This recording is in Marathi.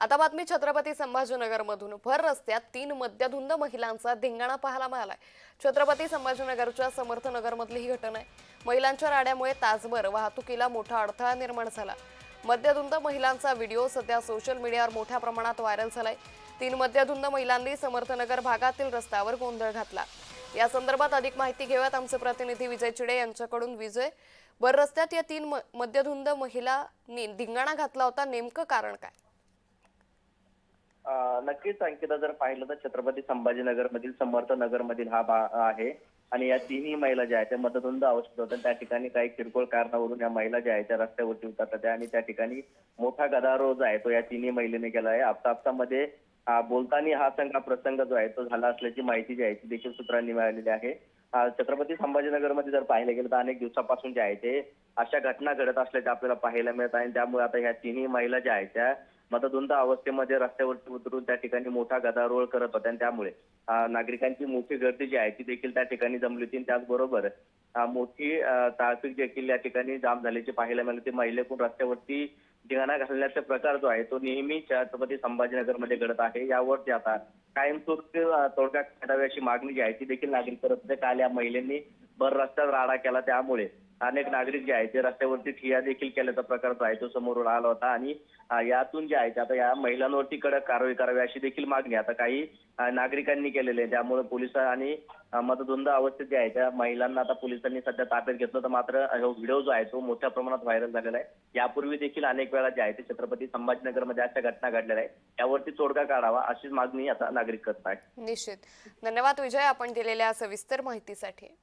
आता बातमी छत्रपती संभाजीनगरमधून. भर रस्त्यात तीन मद्यधुंद महिलांचा धिंगाणा पाहायला मिळालाय. छत्रपती संभाजीनगरच्या समर्थनगरमधली ही घटना आहे. महिलांच्या राड्यामुळे तासभर वाहतुकीला मोठा अडथळा निर्माण झाला. मद्यधुंद महिलांचा व्हिडिओ सध्या सोशल मीडियावर मोठ्या प्रमाणात व्हायरल झालाय. तीन मद्यधुंद महिलांनी समर्थनगर भागातील रस्त्यावर गोंधळ घातला. या संदर्भात अधिक माहिती घेऊयात आमचे प्रतिनिधी विजय चिडे यांच्याकडून. विजय भर रस्त्यात या तीन म- मद्यधुंद महिलांनी धिंगाणा घातला होता. नेमकं कारण काय? नक्कीच अंकिता जर पाहिलं तर छत्रपती संभाजीनगर मधील समर्थ नगर मधील हा भाग आहे. आणि या तिन्ही महिला ज्या आहेत त्या मतद्वंद आवश्यक होत्या. त्या ठिकाणी काही किरकोळ कारणावरून या महिला ज्या आहेत त्या रस्त्यावरती उतरतात आणि त्या ठिकाणी मोठा गदारोळ जो आहे तो या तिन्ही महिलेने केला आहे. आपसापसामध्ये अं, बोलताना हा संघ प्रसंग जो आहे तो झाला असल्याची माहिती जी आहे ती देखील सूत्रांनी मिळालेली आहे. अं, छत्रपती संभाजीनगरमध्ये जर पाहिलं गेलं तर अनेक दिवसापासून जे आहे ते अशा घटना घडत असल्याचे आपल्याला पाहायला मिळत आहे. त्यामुळे आता ह्या तिन्ही महिला ज्या आहेत त्या मतद्वंद अवस्थेमध्ये रस्त्यावरती उतरून त्या ठिकाणी मोठा गदारोळ करत होत्या. आणि त्यामुळे नागरिकांची मोठी गर्दी जी आहे ती देखील त्या ठिकाणी जमली होती. आणि त्याचबरोबर मोठी ट्राफिक देखील या ठिकाणी जाम झाल्याची पाहायला मिळाली. महिलेकडून रस्त्यावरती धिंगाणा घालण्याचा प्रकार जो आहे तो नेहमी छत्रपती संभाजीनगरमध्ये घडत आहे. यावरती आता कायमस्वरूपी तोडगा काढावी अशी मागणी जी आहे ती देखील नागरिक करत होते काल या महिलांनी भर रस्त्यात राडा केला. त्यामुळे अनेक नागरिक जे आहेत ते रस्त्यावरती ठिया देखील केल्याचा प्रकार जो आहे तो समोरून आला होता. आणि यातून जे आहे ते आता या महिलांवरती कडक कारवाई करावी अशी देखील मागणी आता काही नागरिकांनी केलेली आहे. त्यामुळे पोलीस आणि मतधुंद अवस्थेत जे आहे त्या महिलांना आता पोलिसांनी सध्या ताब्यात घेतलं. तर मात्र व्हिडिओ जो आहे तो मोठ्या प्रमाणात व्हायरल झालेला आहे. यापूर्वी देखील अनेक वेळा जे आहे ते छत्रपती संभाजीनगरमध्ये अशा घटना घडलेल्या आहेत. यावरती तोडगा काढावा अशीच मागणी आता नागरिक करत आहेत. निश्चित. धन्यवाद विजय आपण दिलेल्या सविस्तर माहितीसाठी.